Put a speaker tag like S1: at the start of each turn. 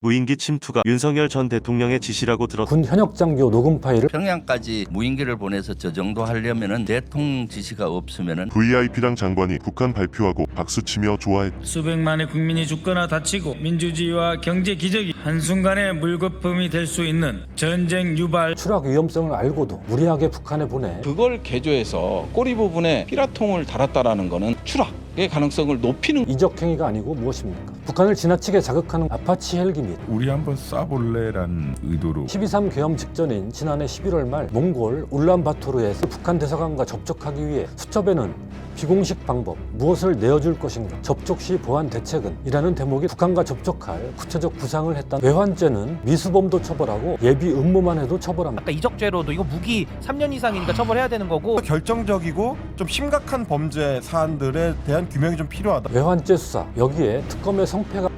S1: 무인기 침투가 윤석열 전 대통령의 지시라고 들었
S2: 군 현역 장교 녹음 파일을
S3: 평양까지 무인기를 보내서 저 정도 하려면은 대통령 지시가 없으면은
S4: VIP당 장관이 북한 발표하고 박수치며 좋아했
S5: 수백만의 국민이 죽거나 다치고 민주주의와 경제 기적이 한순간에 물거품이 될 수 있는 전쟁 유발
S2: 추락 위험성을 알고도 무리하게 북한에 보내
S6: 그걸 개조해서 꼬리 부분에 피라통을 달았다라는 거는 추락의 가능성을 높이는
S2: 이적 행위가 아니고 무엇입니까? 북한을 지나치게 자극하는 아파치 헬기 및
S7: 우리 한번 쏴볼래라는 의도로
S2: 12.3 계엄 직전인 지난해 11월 말 몽골 울란바토르에서 북한 대사관과 접촉하기 위해 수첩에는 비공식 방법, 무엇을 내어줄 것인가, 접촉 시 보안 대책은 이라는 대목이 북한과 접촉할 구체적 부상을 했던 외환죄는 미수범도 처벌하고 예비 음모만 해도 처벌합니다.
S8: 아까 이적죄로도 이거 무기 3년 이상이니까 처벌해야 되는 거고
S9: 결정적이고 좀 심각한 범죄 사안들에 대한 규명이 좀 필요하다.
S2: 외환죄 수사 여기에 특검의 성패가